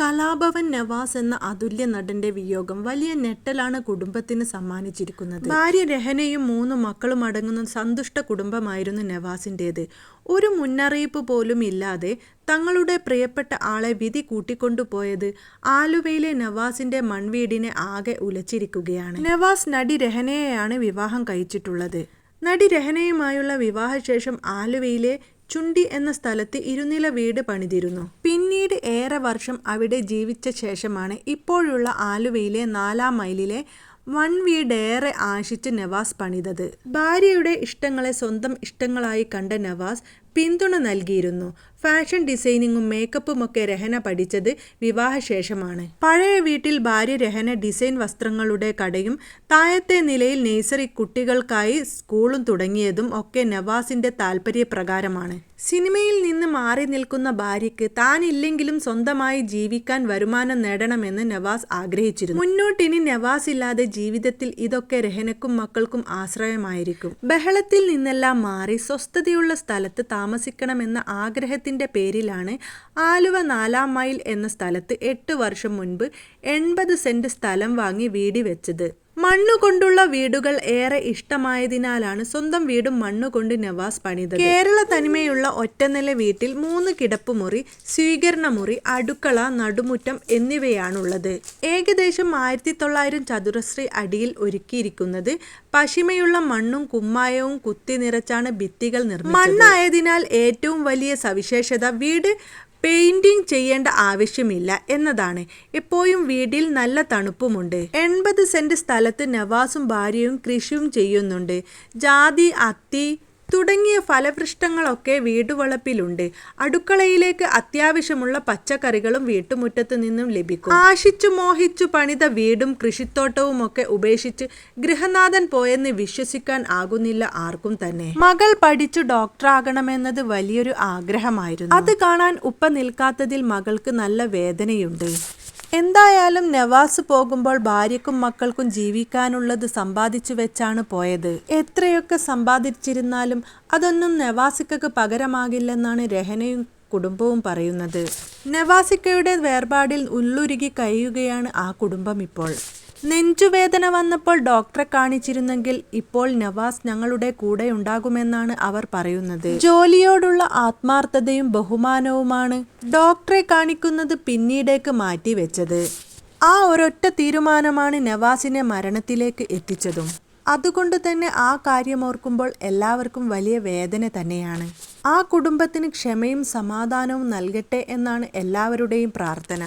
കലാഭവൻ നവാസ് എന്ന അതുല്യ നടന്റെ വിയോഗം വലിയ ഞെട്ടലാണ് കുടുംബത്തിന് സമ്മാനിച്ചിരിക്കുന്നത്. ഭാര്യ രഹനയും മൂന്ന് മക്കളും അടങ്ങുന്ന സന്തുഷ്ട കുടുംബമായിരുന്നു നവാസിന്റേത് ഒരു മുന്നറിയിപ്പ് പോലും ഇല്ലാതെ തങ്ങളുടെ പ്രിയപ്പെട്ട ആളെ വിധി കൂട്ടിക്കൊണ്ടുപോയത് ആലുവയിലെ നവാസിന്റെ മൺവീടിനെ ആകെ ഉലച്ചിരിക്കുകയാണ്. നവാസ് നടി രഹനയെയാണ് വിവാഹം കഴിച്ചിട്ടുള്ളത്. നടി രഹനയുമായുള്ള വിവാഹശേഷം ആലുവയിലെ ചുണ്ടി എന്ന സ്ഥലത്ത് ഇരുനില വീട് പണിതിരുന്നു. പിന്നീട് ഏറെ വർഷം അവിടെ ജീവിച്ച ശേഷമാണ് ഇപ്പോഴുള്ള ആലുവയിലെ നാലാം മൈലിലെ വൺ വീടേറെ ആശിച്ച് നവാസ് പണിതത്. ഭാര്യയുടെ ഇഷ്ടങ്ങളെ സ്വന്തം ഇഷ്ടങ്ങളായി കണ്ട നവാസ് പിന്തുണ നൽകിയിരുന്നു. ഫാഷൻ ഡിസൈനിങ്ങും മേക്കപ്പും ഒക്കെ രഹന പഠിച്ചത് വിവാഹശേഷമാണ്. പഴയ വീട്ടിൽ ഭാര്യ രഹന ഡിസൈൻ വസ്ത്രങ്ങളുടെ കടയും താഴത്തെ നിലയിൽ നേഴ്സറി കുട്ടികൾക്കായി സ്കൂളും തുടങ്ങിയതും ഒക്കെ നവാസിന്റെ താല്പര്യപ്രകാരമാണ്. സിനിമയിൽ നിന്ന് മാറി നിൽക്കുന്ന ഭാര്യയ്ക്ക് താനില്ലെങ്കിലും സ്വന്തമായി ജീവിക്കാൻ വരുമാനം നേടണമെന്ന് നവാസ് ആഗ്രഹിച്ചിരുന്നു. മുന്നോട്ടിനി നവാസ് ഇല്ലാതെ ജീവിതത്തിൽ ഇതൊക്കെ രഹനക്കും മക്കൾക്കും ആശ്രയമായിരിക്കും. ബഹളത്തിൽ നിന്നെല്ലാം മാറി സ്വസ്ഥതയുള്ള സ്ഥലത്ത് താമസിക്കണമെന്ന ആഗ്രഹത്തിന്റെ പേരിലാണ് ആലുവ നാലാം മൈൽ എന്ന സ്ഥലത്ത് എട്ട് വർഷം മുൻപ് എൺപത് സെന്റ് സ്ഥലം വാങ്ങി വീടി വെച്ചത്. മണ്ണുകൊണ്ടുള്ള വീടുകൾ ഏറെ ഇഷ്ടമായതിനാലാണ് സ്വന്തം വീടും മണ്ണുകൊണ്ട് നവാസ് പണിതത്. കേരള തനിമയുള്ള ഒറ്റനില വീട്ടിൽ മൂന്ന് കിടപ്പുമുറി സ്വീകരണമുറി അടുക്കള നടുമുറ്റം എന്നിവയാണുള്ളത്. ഏകദേശം ആയിരത്തി തൊള്ളായിരം ചതുരശ്രീ അടിയിൽ ഒരുക്കിയിരിക്കുന്നത് പശിമയുള്ള മണ്ണും കുമ്മായവും കുത്തി നിറച്ചാണ് ഭിത്തികൾ നിർമ്മിച്ചത്. മണ്ണായതിനാൽ ഏറ്റവും വലിയ സവിശേഷത വീട് പെയിന്റിംഗ് ചെയ്യേണ്ട ആവശ്യമില്ല എന്നതാണ്. എപ്പോഴും വീട്ടിൽ നല്ല തണുപ്പുമുണ്ട്. എൺപത് സെന്റ് സ്ഥലത്ത് നവാസും ഭാര്യയും കൃഷിയും ചെയ്യുന്നുണ്ട്. ജാതി അത്തി തുടങ്ങിയ ഫലവൃഷ്ടങ്ങളൊക്കെ വീടുവളപ്പിലുണ്ട്. അടുക്കളയിലേക്ക് അത്യാവശ്യമുള്ള പച്ചക്കറികളും വീട്ടുമുറ്റത്ത് നിന്നും ലഭിക്കും. ആശിച്ചു മോഹിച്ചു പണിത വീടും കൃഷിത്തോട്ടവും ഒക്കെ ഉപേക്ഷിച്ച് ഗൃഹനാഥൻ പോയെന്ന് വിശ്വസിക്കാൻ ആകുന്നില്ല ആർക്കും തന്നെ. മകൾ പഠിച്ചു ഡോക്ടറാകണമെന്നത് വലിയൊരു ആഗ്രഹമായിരുന്നു. അത് കാണാൻ ഉപ്പ നിൽക്കാത്തതിൽ മകൾക്ക് നല്ല വേദനയുണ്ട്. എന്തായാലും നവാസ് പോകുമ്പോൾ ഭാര്യക്കും മക്കൾക്കും ജീവിക്കാനുള്ളത് സമ്പാദിച്ചു വെച്ചാണ് പോയത്. എത്രയൊക്കെ സമ്പാദിച്ചിരുന്നാലും അതൊന്നും നവാസിക്കക്ക് പകരമാകില്ലെന്നാണ് രഹനയും കുടുംബവും പറയുന്നത്. നവാസിക്കയുടെ വേർപാടിൽ ഉള്ളുരുകി കഴിയുകയാണ് ആ കുടുംബം ഇപ്പോൾ. നെഞ്ചുവേദന വന്നപ്പോൾ ഡോക്ടറെ കാണിച്ചിരുന്നെങ്കിൽ ഇപ്പോൾ നവാസ് ഞങ്ങളുടെ കൂടെ ഉണ്ടാകുമെന്നാണ് അവർ പറയുന്നത്. ജോലിയോടുള്ള ആത്മാർത്ഥതയും ബഹുമാനവുമാണ് ഡോക്ടറെ കാണിക്കുന്നത് പിന്നീടേക്ക് മാറ്റിവെച്ചത്. ആ ഒരൊറ്റ തീരുമാനമാണ് നവാസിനെ മരണത്തിലേക്ക് എത്തിച്ചതും. അതുകൊണ്ട് തന്നെ ആ കാര്യം ഓർക്കുമ്പോൾ എല്ലാവർക്കും വലിയ വേദന തന്നെയാണ്. ആ കുടുംബത്തിന് ക്ഷമയും സമാധാനവും നൽകട്ടെ എന്നാണ് എല്ലാവരുടെയും പ്രാർത്ഥന.